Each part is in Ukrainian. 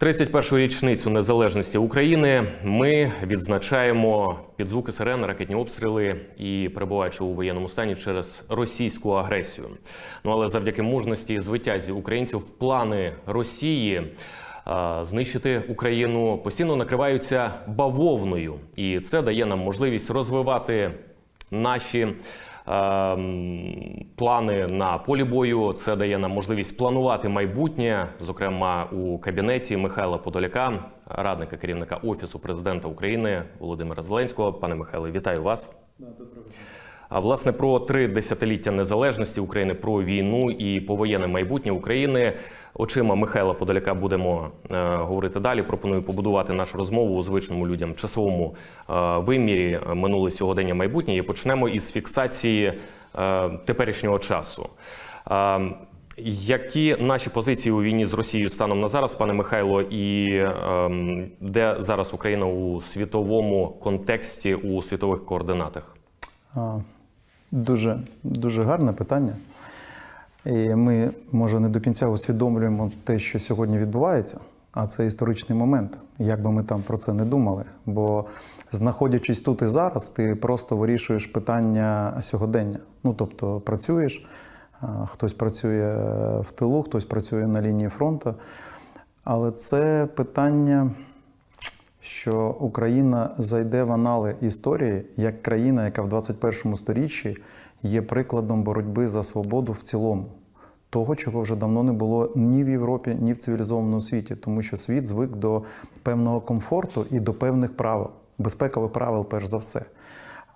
31-ю річницю незалежності України ми відзначаємо під звуки сирен, ракетні обстріли і перебуваючи у воєнному стані через російську агресію. Ну але завдяки мужності і звитязі українців плани Росії знищити Україну постійно накриваються бавовною, і це дає нам можливість розвивати наші. Ем, Плани на полі бою це дає нам можливість планувати майбутнє, зокрема у кабінеті Михайла Подоляка, радника керівника офісу президента України Володимира Зеленського. Пане Михайле, вітаю вас. А власне про три десятиліття незалежності України, про війну і повоєнне майбутнє України. Очима Михайла Подоляка будемо е, говорити далі. Пропоную побудувати нашу розмову у звичному людям часовому е, вимірі минуле сьогодення майбутнє. І почнемо із фіксації е, теперішнього часу. Які наші позиції у війні з Росією станом на зараз, пане Михайло, і ем, де зараз Україна у світовому контексті, у світових координатах? Дуже, дуже гарне питання. І ми, може, не до кінця усвідомлюємо те, що сьогодні відбувається, а це історичний момент, як би ми там про це не думали. Бо знаходячись тут і зараз, ти просто вирішуєш питання сьогодення. Ну, тобто працюєш, хтось працює в тилу, хтось працює на лінії фронту. Але це питання що Україна зайде в анали історії як країна, яка в 21 сторіччі є прикладом боротьби за свободу в цілому. Того, чого вже давно не було ні в Європі, ні в цивілізованому світі, тому що світ звик до певного комфорту і до певних правил, безпекових правил, перш за все.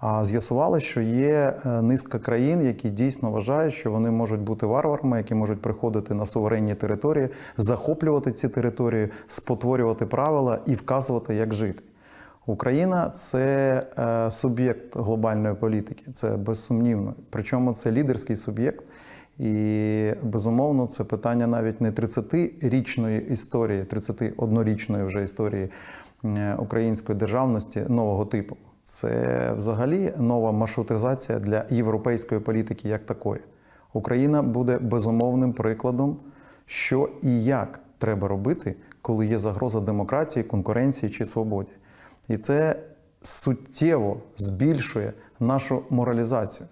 А з'ясувалося, що є е, низка країн, які дійсно вважають, що вони можуть бути варварами, які можуть приходити на суверенні території, захоплювати ці території, спотворювати правила і вказувати, як жити. Україна це е, суб'єкт глобальної політики, це безсумнівно. Причому це лідерський суб'єкт. І безумовно, це питання навіть не 30-річної історії, 31-річної вже історії е, української державності нового типу. Це взагалі нова маршрутизація для європейської політики як такої. Україна буде безумовним прикладом, що і як треба робити, коли є загроза демократії, конкуренції чи свободі. І це суттєво збільшує нашу моралізацію.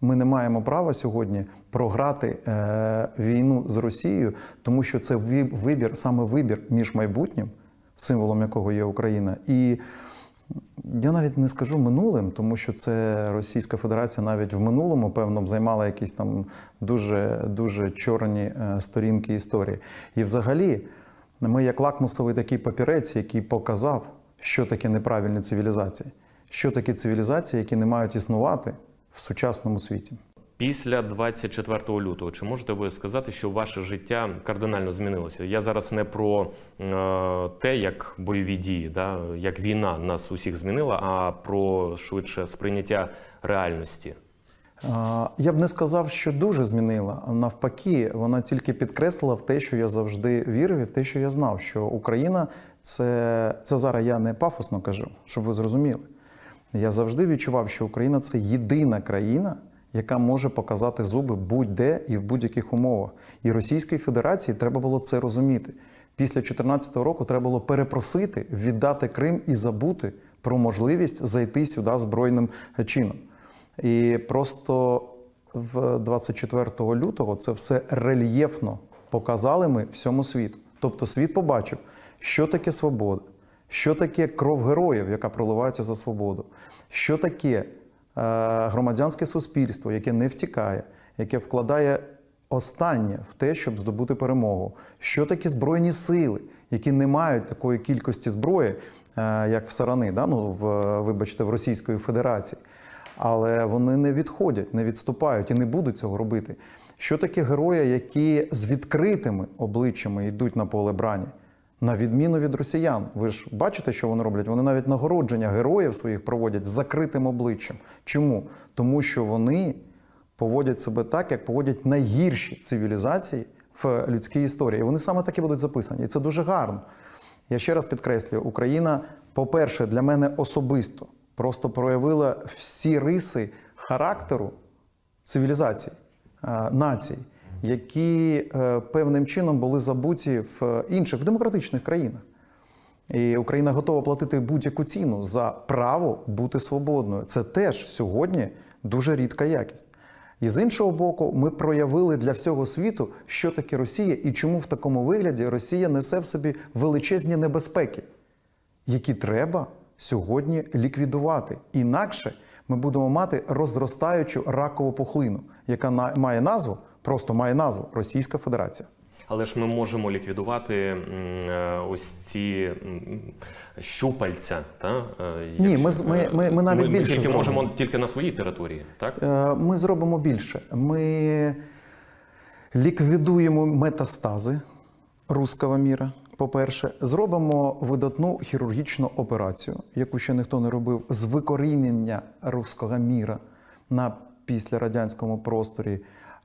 Ми не маємо права сьогодні програти е, війну з Росією, тому що це вибір, саме вибір між майбутнім, символом якого є Україна, і я навіть не скажу минулим, тому що це Російська Федерація навіть в минулому, певно, займала якісь там дуже дуже чорні е, сторінки історії. І взагалі, ми як лакмусовий такий папірець, який показав, що таке неправильні цивілізації, що таке цивілізації, які не мають існувати в сучасному світі. Після 24 лютого, чи можете ви сказати, що ваше життя кардинально змінилося? Я зараз не про е, те, як бойові дії, да, як війна нас усіх змінила, а про швидше сприйняття реальності. Я б не сказав, що дуже змінила. Навпаки, вона тільки підкреслила в те, що я завжди вірив, і в те, що я знав, що Україна це, це зараз я не пафосно кажу, щоб ви зрозуміли. Я завжди відчував, що Україна це єдина країна яка може показати зуби будь-де і в будь-яких умовах. І Російській Федерації треба було це розуміти. Після 2014 року треба було перепросити, віддати Крим і забути про можливість зайти сюди збройним чином. І просто в 24 лютого це все рельєфно показали ми всьому світу. Тобто світ побачив, що таке свобода, що таке кров героїв, яка проливається за свободу, що таке громадянське суспільство, яке не втікає, яке вкладає останнє в те, щоб здобути перемогу. Що такі збройні сили, які не мають такої кількості зброї, е, як в Сарани, да? ну, в, вибачте, в Російської Федерації. Але вони не відходять, не відступають і не будуть цього робити. Що такі герої, які з відкритими обличчями йдуть на поле брані? На відміну від росіян, ви ж бачите, що вони роблять? Вони навіть нагородження героїв своїх проводять з закритим обличчям. Чому? Тому що вони поводять себе так, як поводять найгірші цивілізації в людській історії. І вони саме такі будуть записані. І це дуже гарно. Я ще раз підкреслюю: Україна, по-перше, для мене особисто просто проявила всі риси характеру цивілізації, нації. Які е, певним чином були забуті в інших в демократичних країнах. І Україна готова платити будь-яку ціну за право бути свободною. Це теж сьогодні дуже рідка якість. І з іншого боку, ми проявили для всього світу, що таке Росія і чому в такому вигляді Росія несе в собі величезні небезпеки, які треба сьогодні ліквідувати. Інакше ми будемо мати розростаючу ракову пухлину, яка має назву, просто має назву Російська Федерація. Але ж ми можемо ліквідувати е, ось ці щупальця. Та? е, Ні, ми ми- ми- ми навіть більше тільки зробимо. можемо тільки на своїй території, так? Е, Ми зробимо більше. Ми ліквідуємо метастази руского міра. По-перше, зробимо видатну хірургічну операцію, яку ще ніхто не робив, з викорінення руського міра на післярадянському просторі.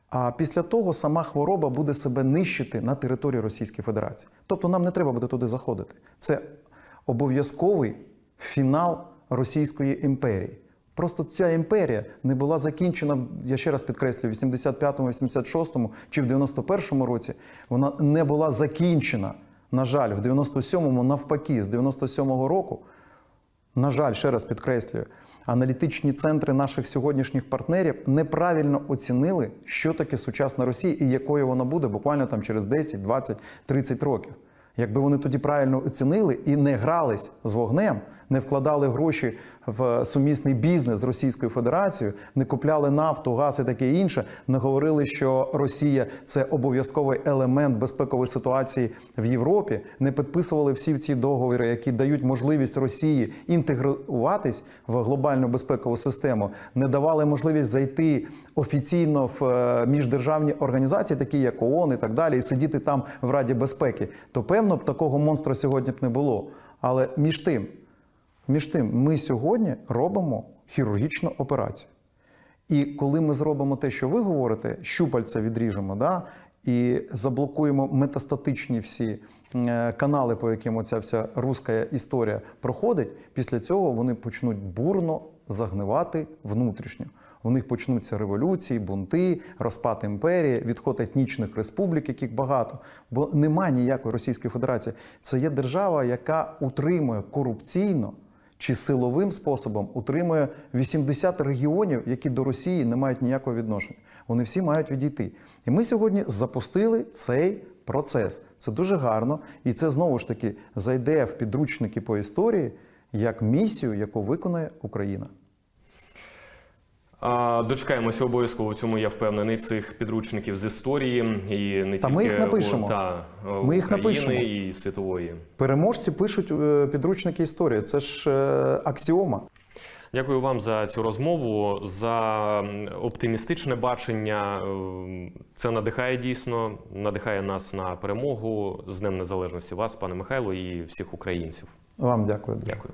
А після того сама хвороба буде себе нищити на території Російської Федерації. Тобто нам не треба буде туди заходити. Це обов'язковий фінал Російської імперії. Просто ця імперія не була закінчена, я ще раз підкреслюю, в 85-му, 86-му чи в 91-му році. Вона не була закінчена. На жаль, в 97-му навпаки, з 97-го року, на жаль, ще раз підкреслюю, аналітичні центри наших сьогоднішніх партнерів неправильно оцінили, що таке сучасна Росія і якою вона буде буквально там через 10, 20, 30 років. Якби вони тоді правильно оцінили і не грались з вогнем, не вкладали гроші в сумісний бізнес з Російською Федерацією, не купляли нафту, газ і таке інше, не говорили, що Росія це обов'язковий елемент безпекової ситуації в Європі, не підписували всі ці договори, які дають можливість Росії інтегруватись в глобальну безпекову систему, не давали можливість зайти офіційно в е, міждержавні організації, такі як ООН і так далі, і сидіти там в Раді безпеки, то певно б такого монстра сьогодні б не було. Але між тим, між тим, ми сьогодні робимо хірургічну операцію. І коли ми зробимо те, що ви говорите, щупальця відріжемо, да, і заблокуємо метастатичні всі е, канали, по яким оця вся руська історія проходить, після цього вони почнуть бурно загнивати внутрішньо. У них почнуться революції, бунти, розпад імперії, відход етнічних республік, яких багато. Бо немає ніякої Російської Федерації. Це є держава, яка утримує корупційно чи силовим способом утримує 80 регіонів, які до Росії не мають ніякого відношення. Вони всі мають відійти. І ми сьогодні запустили цей процес. Це дуже гарно, і це знову ж таки зайде в підручники по історії як місію, яку виконує Україна. Дочекаємося обов'язково в цьому, я впевнений, цих підручників з історії і не Та тільки ми їх напишемо. у- та, Ми їх напишемо. і світової. Переможці пишуть е, підручники історії. Це ж е, аксіома. Дякую вам за цю розмову, за оптимістичне бачення. Ем, Це надихає дійсно, надихає нас на перемогу з Днем Незалежності вас, пане Михайло, і всіх українців. Вам дякую. Дякую.